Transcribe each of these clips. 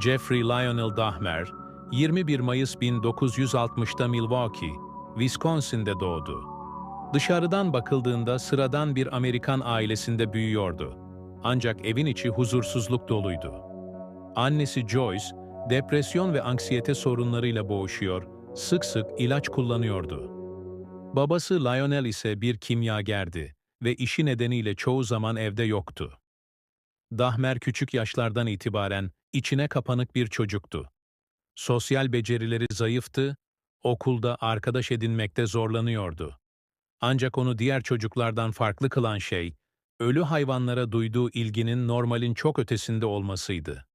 Jeffrey Lionel Dahmer, 21 Mayıs 1960'da Milwaukee, Wisconsin'de doğdu. Dışarıdan bakıldığında sıradan bir Amerikan ailesinde büyüyordu. Ancak evin içi huzursuzluk doluydu. Annesi Joyce, depresyon ve anksiyete sorunlarıyla boğuşuyor, sık sık ilaç kullanıyordu. Babası Lionel ise bir kimyagerdi ve işi nedeniyle çoğu zaman evde yoktu. Dahmer küçük yaşlardan itibaren içine kapanık bir çocuktu. Sosyal becerileri zayıftı, okulda arkadaş edinmekte zorlanıyordu. Ancak onu diğer çocuklardan farklı kılan şey, ölü hayvanlara duyduğu ilginin normalin çok ötesinde olmasıydı.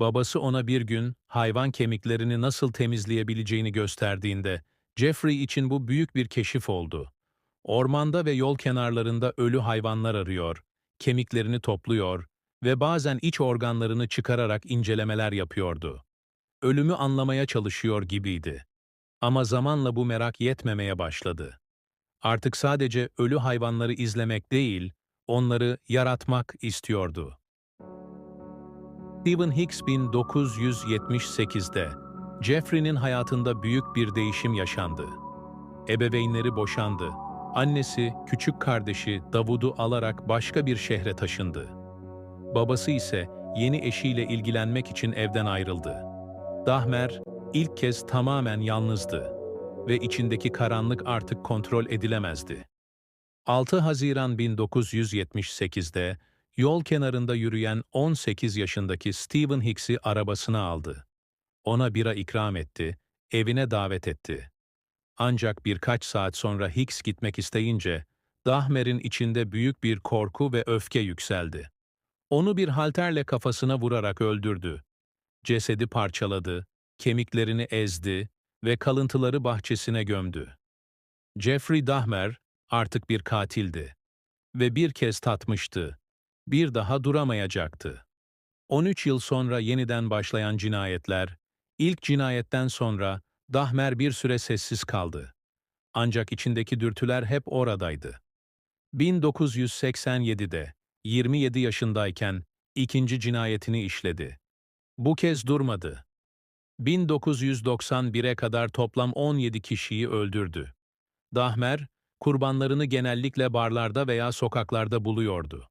Babası ona bir gün hayvan kemiklerini nasıl temizleyebileceğini gösterdiğinde, Jeffrey için bu büyük bir keşif oldu. Ormanda ve yol kenarlarında ölü hayvanlar arıyor, kemiklerini topluyor ve bazen iç organlarını çıkararak incelemeler yapıyordu. Ölümü anlamaya çalışıyor gibiydi. Ama zamanla bu merak yetmemeye başladı. Artık sadece ölü hayvanları izlemek değil, onları yaratmak istiyordu. Stephen Hicks 1978'de Jeffrey'nin hayatında büyük bir değişim yaşandı. Ebeveynleri boşandı. Annesi, küçük kardeşi Davud'u alarak başka bir şehre taşındı. Babası ise yeni eşiyle ilgilenmek için evden ayrıldı. Dahmer ilk kez tamamen yalnızdı ve içindeki karanlık artık kontrol edilemezdi. 6 Haziran 1978'de yol kenarında yürüyen 18 yaşındaki Stephen Hicks'i arabasına aldı. Ona bira ikram etti, evine davet etti. Ancak birkaç saat sonra Hicks gitmek isteyince, Dahmer'in içinde büyük bir korku ve öfke yükseldi. Onu bir halterle kafasına vurarak öldürdü. Cesedi parçaladı, kemiklerini ezdi ve kalıntıları bahçesine gömdü. Jeffrey Dahmer artık bir katildi ve bir kez tatmıştı. Bir daha duramayacaktı. 13 yıl sonra yeniden başlayan cinayetler, ilk cinayetten sonra Dahmer bir süre sessiz kaldı. Ancak içindeki dürtüler hep oradaydı. 1987'de 27 yaşındayken ikinci cinayetini işledi. Bu kez durmadı. 1991'e kadar toplam 17 kişiyi öldürdü. Dahmer, kurbanlarını genellikle barlarda veya sokaklarda buluyordu.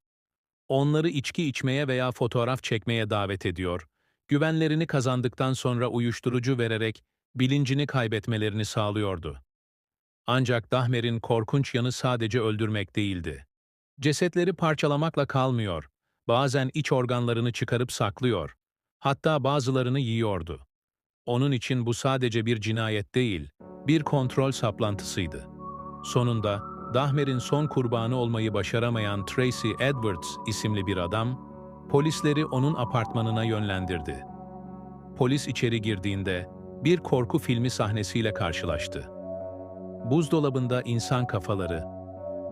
Onları içki içmeye veya fotoğraf çekmeye davet ediyor, güvenlerini kazandıktan sonra uyuşturucu vererek bilincini kaybetmelerini sağlıyordu. Ancak Dahmer'in korkunç yanı sadece öldürmek değildi. Cesetleri parçalamakla kalmıyor, bazen iç organlarını çıkarıp saklıyor, hatta bazılarını yiyordu. Onun için bu sadece bir cinayet değil, bir kontrol saplantısıydı. Sonunda, Dahmer'in son kurbanı olmayı başaramayan Tracy Edwards isimli bir adam, polisleri onun apartmanına yönlendirdi. Polis içeri girdiğinde, bir korku filmi sahnesiyle karşılaştı. Buzdolabında insan kafaları,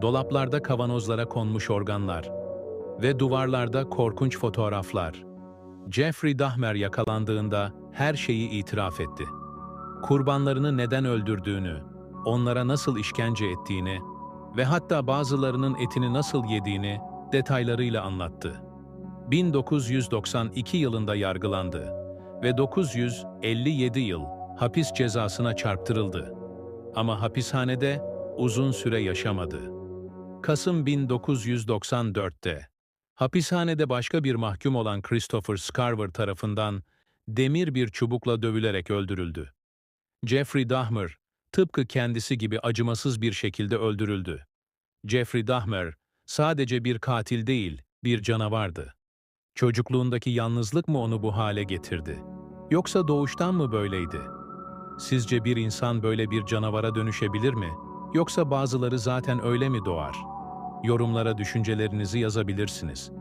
dolaplarda kavanozlara konmuş organlar ve duvarlarda korkunç fotoğraflar. Jeffrey Dahmer yakalandığında her şeyi itiraf etti. Kurbanlarını neden öldürdüğünü, onlara nasıl işkence ettiğini ve hatta bazılarının etini nasıl yediğini detaylarıyla anlattı. 1992 yılında yargılandı ve 957 yıl hapis cezasına çarptırıldı. Ama hapishanede uzun süre yaşamadı. Kasım 1994'te hapishanede başka bir mahkum olan Christopher Scarver tarafından demir bir çubukla dövülerek öldürüldü. Jeffrey Dahmer, tıpkı kendisi gibi acımasız bir şekilde öldürüldü. Jeffrey Dahmer, sadece bir katil değil, bir canavardı. Çocukluğundaki yalnızlık mı onu bu hale getirdi? Yoksa doğuştan mı böyleydi? Sizce bir insan böyle bir canavara dönüşebilir mi? Yoksa bazıları zaten öyle mi doğar? Yorumlara düşüncelerinizi yazabilirsiniz.